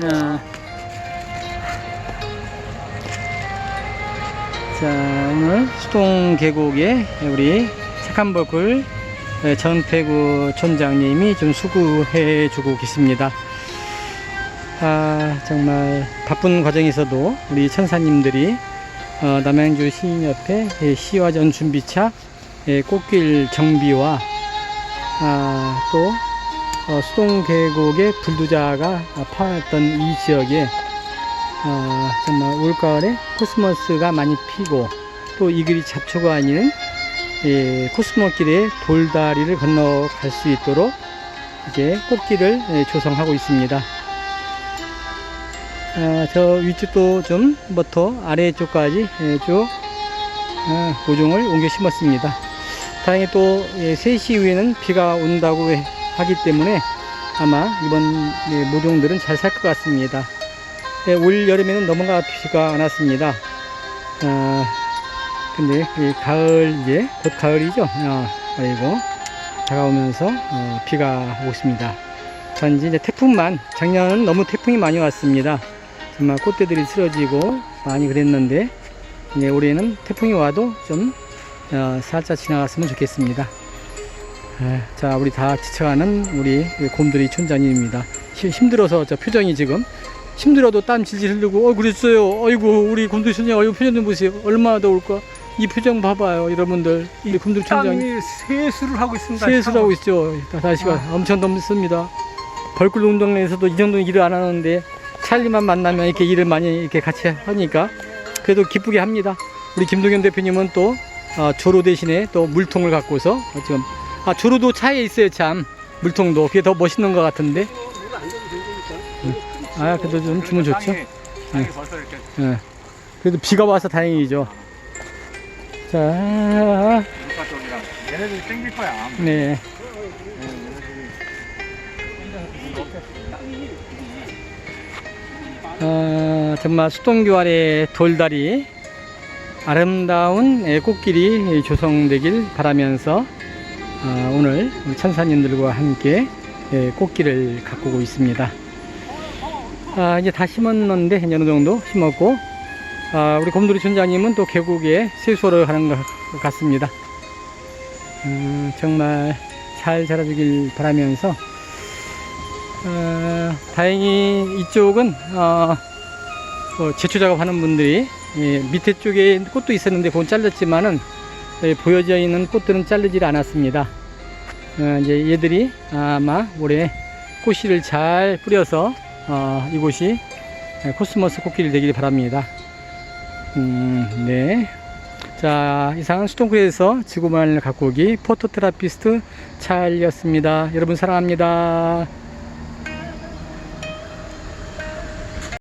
어. 자, 오늘 수동 계곡에 우리 착한 버글 전태구 촌장님이 좀 수고해 주고 계십니다. 아, 정말 바쁜 과정에서도 우리 천사님들이 어, 남양주 시인협회 예, 시화전 준비차 예, 꽃길 정비와 아, 또 어, 수동 계곡의 불두자가 파왔던 이 지역에 어, 정말 올가을에 코스모스가 많이 피고 또이 길이 잡초가 아닌 예, 코스모길에 돌다리를 건너 갈 수 있도록 이제 꽃길을 예, 조성하고 있습니다. 아, 저 위쪽도 좀부터 아래쪽까지 예, 쭉 아, 모종을 옮겨 심었습니다. 다행히 또 예, 3시 이후에는 비가 온다고 해- 하기 때문에 아마 이번 예, 모종들은 잘 살 것 같습니다. 예, 올 여름에는 안 왔습니다. 아, 근데 이 가을 이제 곧 가을이죠. 아, 아이고 다가오면서 어, 비가 오고 있습니다. 단지 이제 태풍만 작년은 너무 태풍이 많이 왔습니다. 정말 꽃대들이 쓰러지고 많이 그랬는데 이제 올해는 태풍이 와도 좀 어, 살짝 지나갔으면 좋겠습니다. 에, 자, 우리 다 지쳐가는 우리 곰돌이 촌장님입니다. 힘- 힘들어서 저 표정이 지금 힘들어도 땀 질질 흘리고 어 그랬어요. 어이구 우리 곰돌이 촌장 어이구 표정 좀 보세요. 얼마나 더울까. 이 표정 봐봐요, 여러분들. 이 곰돌이 촌장 땀이 세수를 하고 있습니다. 세수를 하고 있죠. 날씨가 엄청 덥습니다. 벌꿀 운동장에서도 이 정도 일을 안 하는데 찰리만 만나면 이렇게 일을 많이 이렇게 같이 하니까 그래도 기쁘게 합니다. 우리 김동현 대표님은 또 어, 조로 대신에 또 물통을 갖고서 지금 아 조로도 차에 있어요 참 물통도 그게 더 멋있는 것 같은데 아 그래도 좀 주면 좋죠. 땅이, 벌써 이렇게 예. 그래도 비가 와서 다행이죠. 자, 물가 쪽이랑 얘네들이 땡길 거야. 네. 어, 정말 수동교환의 돌다리 아름다운 예, 꽃길이 조성되길 바라면서 어, 오늘 우리 천사님들과 함께 예, 꽃길을 가꾸고 있습니다. 아, 이제 다 심었는데 어느 정도 심었고 아, 우리 곰돌이 촌장님은 또 계곡에 세수하러 가는 것 같습니다. 음, 정말 잘 자라주길 바라면서 어, 다행히 이쪽은 어, 뭐 제초 작업하는 분들이 예, 밑에 쪽에 꽃도 있었는데 그건 잘랐지만은 예, 보여져 있는 꽃들은 자르질 않았습니다. 어, 이제 얘들이 아마 올해 꽃씨를 잘 뿌려서 어, 이곳이 코스모스 꽃길이 되길 바랍니다. 음, 네. 자, 이상은 수동구에서 지구만을 가꾸기 포토테라피스트 찰이었습니다. 여러분 사랑합니다.